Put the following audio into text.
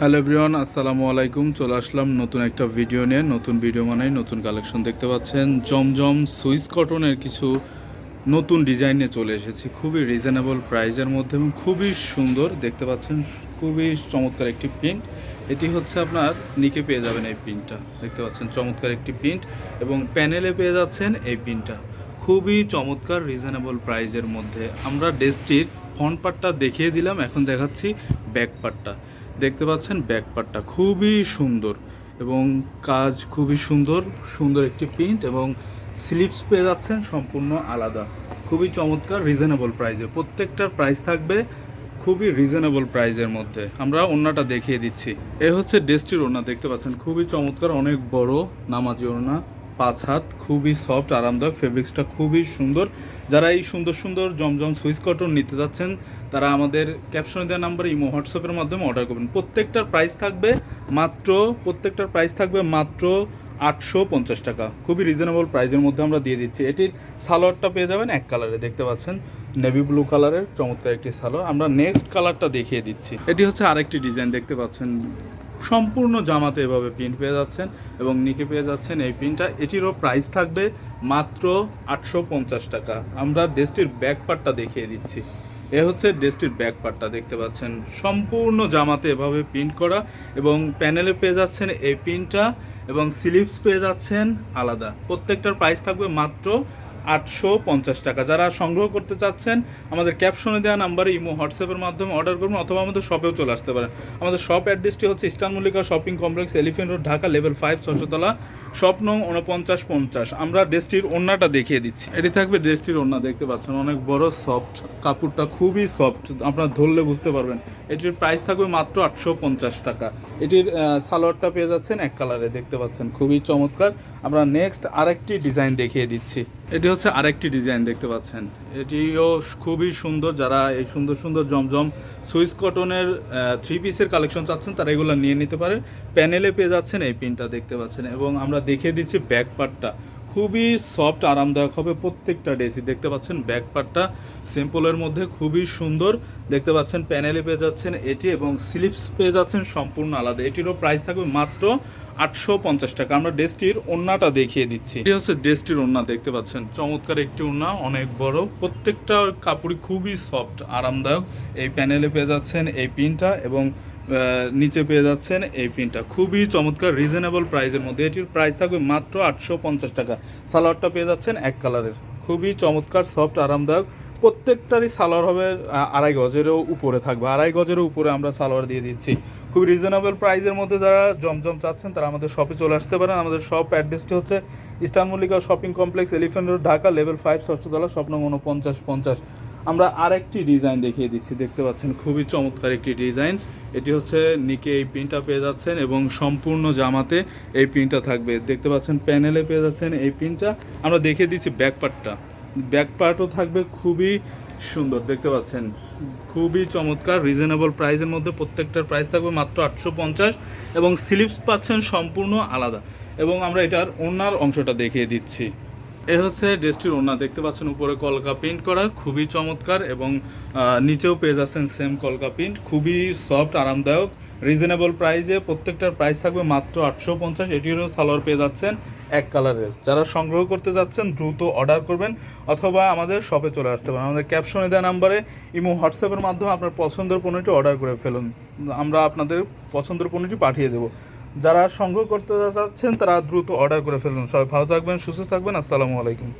Hello everyone, আসসালামু আলাইকুম। চলে আসলাম নতুন একটা ভিডিও নিয়ে। নতুন ভিডিও মানে নতুন কালেকশন দেখতে পাচ্ছেন। জমজম সুইস কটনের কিছু নতুন ডিজাইন নিয়ে চলে এসেছি। খুবই রিজনেবল প্রাইজের মধ্যে এবং খুবই সুন্দর। দেখতে পাচ্ছেন, খুবই চমৎকার একটি প্রিন্ট এটি হচ্ছে আপনার নিকে পেয়ে যাবেন এই প্রিন্টটা দেখতে পাচ্ছেন, চমৎকার একটি প্রিন্ট এবং প্যানেলে পেয়ে যাচ্ছেন এই প্রিন্টটা খুবই চমৎকার রিজনেবল প্রাইজের মধ্যে। আমরা ড্রেসটির ফ্রন্ট পার্টটা দেখিয়ে দিলাম। এখন দেখাচ্ছি ব্যাক পার্টটা দেখতে পাচ্ছেন ব্যাক পার্টটা খুবই সুন্দর এবং কাজ খুবই সুন্দর সুন্দর একটি প্রিন্ট এবং স্লিপস পেয়ে যাচ্ছেন সম্পূর্ণ আলাদা। খুবই চমৎকার রিজনেবল প্রাইজে প্রত্যেকটার প্রাইস থাকবে খুবই রিজনেবল প্রাইজের মধ্যে। আমরা ওড়নাটা দেখিয়ে দিচ্ছি। এ হচ্ছে ডেস্টির ওড়না, দেখতে পাচ্ছেন খুবই চমৎকার, অনেক বড়, নামাজি ওড়না। পাঁচ হাত, খুবই সফট আরামদায়ক ফেব্রিক্সটা খুবই সুন্দর। যারা এই সুন্দর সুন্দর জমজম সুইস কটন নিতে যাচ্ছেন, তারা আমাদের ক্যাপশনে দেওয়া নাম্বার ইমো হোয়াটসঅ্যাপের মাধ্যমে অর্ডার করবেন। প্রত্যেকটার প্রাইস থাকবে মাত্র, প্রত্যেকটার প্রাইস থাকবে মাত্র আটশো পঞ্চাশ টাকা। খুবই রিজনেবল প্রাইসের মধ্যে আমরা দিয়ে দিচ্ছি। এটির সালোয়ারটা পেয়ে যাবেন এক কালারে দেখতে পাচ্ছেন? নেভি ব্লু কালারের চমৎকার একটি সালোয়ার। আমরা নেক্সট কালারটা দেখিয়ে দিচ্ছি। এটি হচ্ছে আরেকটি ডিজাইন দেখতে পাচ্ছেন? সম্পূর্ণ জামাতে এভাবে প্রিন্ট পেয়ে যাচ্ছেন এবং নিকে পেয়ে যাচ্ছেন এই প্রিন্টটা এটিরও প্রাইস থাকবে মাত্র আটশো পঞ্চাশ টাকা। আমরা ড্রেসটির ব্যাক পার্টটা দেখিয়ে দিচ্ছি। এ হচ্ছে ড্রেসটির ব্যাক পার্টটা দেখতে পাচ্ছেন। সম্পূর্ণ জামাতে এভাবে প্রিন্ট করা এবং প্যানেলে পেয়ে যাচ্ছেন এই প্রিন্টটা এবং স্লিপস পেয়ে যাচ্ছেন আলাদা। প্রত্যেকটার প্রাইস থাকবে মাত্র আটশো পঞ্চাশ টাকা। যারা সংগ্রহ করতে চাচ্ছেন, আমাদের ক্যাপশনে দেওয়া নাম্বারে ইমো হোয়াটসঅ্যাপের মাধ্যমে অর্ডার করবেন অথবা আমাদের শপেও চলে আসতে পারেন। আমাদের শপ অ্যাড্রেসটি হচ্ছে eastern Mallika shopping complex, elephant road, Dhaka, level five, ছশোতলা, shop নং উনপঞ্চাশ পঞ্চাশ। আমরা ড্রেসটির ওড়নাটা দেখিয়ে দিচ্ছি। এটি থাকবে ড্রেসটির ওড়না, দেখতে পাচ্ছেন, অনেক বড়, সফট। কাপড়টা খুবই সফট, আপনারা ধরলে বুঝতে পারবেন। এটির প্রাইস থাকবে মাত্র আটশো পঞ্চাশ টাকা। এটির সালোয়ারটা পেয়ে যাচ্ছেন এক কালারে, দেখতে পাচ্ছেন, খুবই চমৎকার। আমরা নেক্সট আরেকটি ডিজাইন দেখিয়ে দিচ্ছি। এটি হচ্ছে আরেকটি ডিজাইন দেখতে পাচ্ছেন। এটিও খুবই সুন্দর, যারা এই সুন্দর সুন্দর জমজম সুইস কটনের থ্রি পিসের কালেকশন চাচ্ছেন, তারা এগুলো নিয়ে নিতে পারে। প্যানেলে পেয়ে যাচ্ছেন এই পিনটা দেখতে পাচ্ছেন এবং আমরা দেখিয়ে দিচ্ছি ব্যাক পার্টটা খুবই সফট আরামদায়ক হবে প্রত্যেকটা ড্রেসই দেখতে পাচ্ছেন ব্যাক পার্টটা সিম্পলের মধ্যে খুবই সুন্দর। দেখতে পাচ্ছেন প্যানেলে পেয়ে যাচ্ছেন এটি এবং স্লিপস পেয়ে যাচ্ছেন সম্পূর্ণ আলাদা। এটিরও প্রাইস থাকবে মাত্র আটশো পঞ্চাশ টাকা। আমরা ড্রেসটির ওড়নাটা দেখিয়ে দিচ্ছি। এটি হচ্ছে ড্রেসটির ওড়না, দেখতে পাচ্ছেন। চমৎকার একটি ওড়না, অনেক বড়। প্রত্যেকটা কাপড়ই খুবই সফট, আরামদায়ক। এই প্যানেলে পেয়ে যাচ্ছেন এই পিনটা এবং নিচে পেয়ে যাচ্ছেন এই পিনটা। খুবই চমৎকার রিজনেবল প্রাইসের মধ্যে। এটির প্রাইস থাকবে মাত্র আটশো পঞ্চাশ টাকা। সালোয়ারটা পেয়ে যাচ্ছেন এক কালারের খুবই চমৎকার সফট আরামদায়ক। প্রত্যেকটারই সালোয়ার হবে আড়াই গজেরও উপরে থাকবে। আড়াই গজেরও উপরে আমরা সালোয়ার দিয়ে দিচ্ছি। খুব রিজনেবল প্রাইসের মধ্যে যারা জমজম চাচ্ছেন, তারা আমাদের শপে চলে আসতে পারেন। আমাদের শপ অ্যাড্রেসটি হচ্ছে eastern Mallika shopping complex elephant road Dhaka level five ষষ্ঠতলা স্বপ্ন উনপঞ্চাশ পঞ্চাশ। আমরা আরেকটি ডিজাইন দেখিয়ে দিচ্ছি। দেখতে পাচ্ছেন, খুবই চমৎকার একটি ডিজাইন এটি হচ্ছে নিকে এই প্রিন্টটা পেয়ে যাচ্ছেন এবং সম্পূর্ণ জামাতে এই প্রিন্টটা থাকবে। দেখতে পাচ্ছেন প্যানেলে পেয়ে যাচ্ছেন এই প্রিন্টটা আমরা দেখিয়ে দিচ্ছি ব্যাক পার্টটা ব্যাক পার্টও থাকবে খুবই সুন্দর, দেখতে পাচ্ছেন? খুবই চমৎকার রিজনেবল প্রাইসের মধ্যে প্রত্যেকটার প্রাইস থাকবে মাত্র আটশো পঞ্চাশ এবং স্লিপস পাচ্ছেন সম্পূর্ণ আলাদা এবং আমরা এটার ওনার অংশটা দেখিয়ে দিচ্ছি। এ হচ্ছে ড্রেসটির ওড়না দেখতে পাচ্ছেন উপরে কলকা প্রিন্ট করা, খুবই চমৎকার এবং নিচেও পেয়ে যাচ্ছেন সেম কলকা প্রিন্ট খুবই সফট আরামদায়ক। রিজনেবল প্রাইসে প্রত্যেকটার প্রাইস থাকবে মাত্র আটশো পঞ্চাশ। এটিরও সালোয়ার পেয়ে যাচ্ছেন এক কালারের যারা সংগ্রহ করতে যাচ্ছেন, দ্রুত অর্ডার করবেন অথবা আমাদের শপে চলে আসতে পারেন। আমাদের ক্যাপশনে দেওয়া নাম্বারে ইমো হোয়াটসঅ্যাপের মাধ্যমে আপনার পছন্দের পণ্যটি অর্ডার করে ফেলুন। আমরা আপনাদের পছন্দের পণ্যটি পাঠিয়ে দেবো। যারা সংগ্রহ করতে যাচ্ছেন, তারা দ্রুত অর্ডার করে ফেলুন। সবাই ভালো থাকবেন, সুস্থ থাকবেন। আসসালামু আলাইকুম।